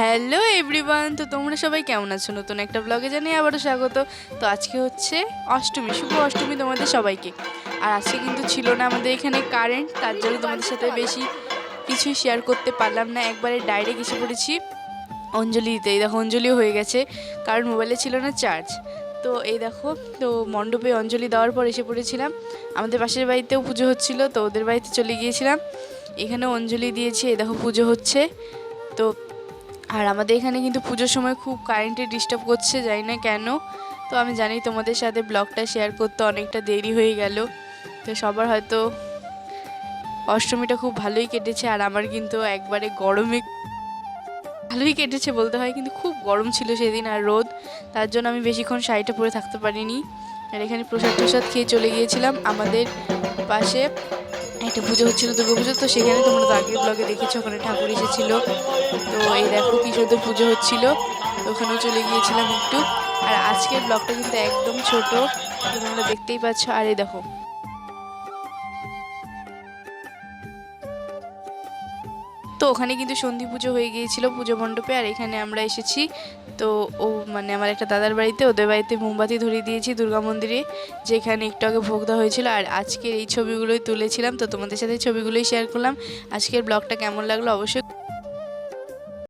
Hello everyone, তো তোমরা সবাই কেমন আছো? নতুন একটা ব্লগে জানিয়ে আবারও স্বাগত। তো আজকে হচ্ছে অষ্টমী, শুভ অষ্টমী তোমাদের সবাইকে। আর আজকে কিন্তু ছিল না আমাদের এখানে কারেন্ট তার জন্য তোমাদের সাথে বেশি কিছু শেয়ার করতে পারলাম না। একবারে ডাইরেক্ট এসে পড়েছি অঞ্জলি দিতে এই দেখো, অঞ্জলিও হয়ে গেছে, কারণ মোবাইলে ছিল না চার্জ তো এই দেখো, তো মণ্ডপে অঞ্জলি দেওয়ার পর এসে পড়েছিলাম। আমাদের পাশের বাড়িতেও পুজো হচ্ছিল, তো ওদের বাড়িতে চলে গিয়েছিলাম। এখানে অঞ্জলি দিয়েছি, এই দেখো পুজো হচ্ছে। তো আর আমাদের এখানে কিন্তু পুজোর সময় খুব কারেন্টে ডিস্টার্ব করছে, জানি না কেন। তো আমি জানি তোমাদের সাথে ব্লগটা শেয়ার করতে অনেকটা দেরি হয়ে গেল। তো সবার হয়তো অষ্টমীটা খুব ভালোই কেটেছে, আর আমার কিন্তু একবারে গরমে ভালোই কেটেছে বলতে হয়, কিন্তু খুব গরম ছিল সেদিন আর রোদ। তার জন্য আমি বেশিক্ষণ শাড়িটা পরে থাকতে পারিনি। আর এখানে প্রসাদ প্রসাদ খেয়ে চলে গিয়েছিলাম আমাদের পাশে। একটা পুজো হচ্ছিল দুর্গা পুজো, তো সেখানে তোমরা তো আগের ব্লগে দেখেছ, ওখানে ঠাকুর এসেছিল। তো এই দেখো কি সুন্দর পুজো হচ্ছিল। ওখানেও চলে গিয়েছিলাম একটু। আর আজকের ব্লগটা কিন্তু একদম ছোট তোমরা দেখতেই পাচ্ছ। আর এই দেখো ওখানে কিন্তু সন্ধি পুজো হয়ে গিয়েছিল, পুজো মণ্ডপে, আর এখানে আমরা এসেছি। তো ও মানে আমার একটা দাদার বাড়িতে, ওদের বাড়িতে মোমবাতি ধরিয়ে দিয়েছি দুর্গা মন্দিরে, যেখানে একটু আগে ভোগ দেওয়া হয়েছিল। আর আজকের এই ছবিগুলোই তুলেছিলাম, তো তোমাদের সাথে ছবিগুলোই শেয়ার করলাম। আজকের ব্লগটা কেমন লাগল অবশ্যই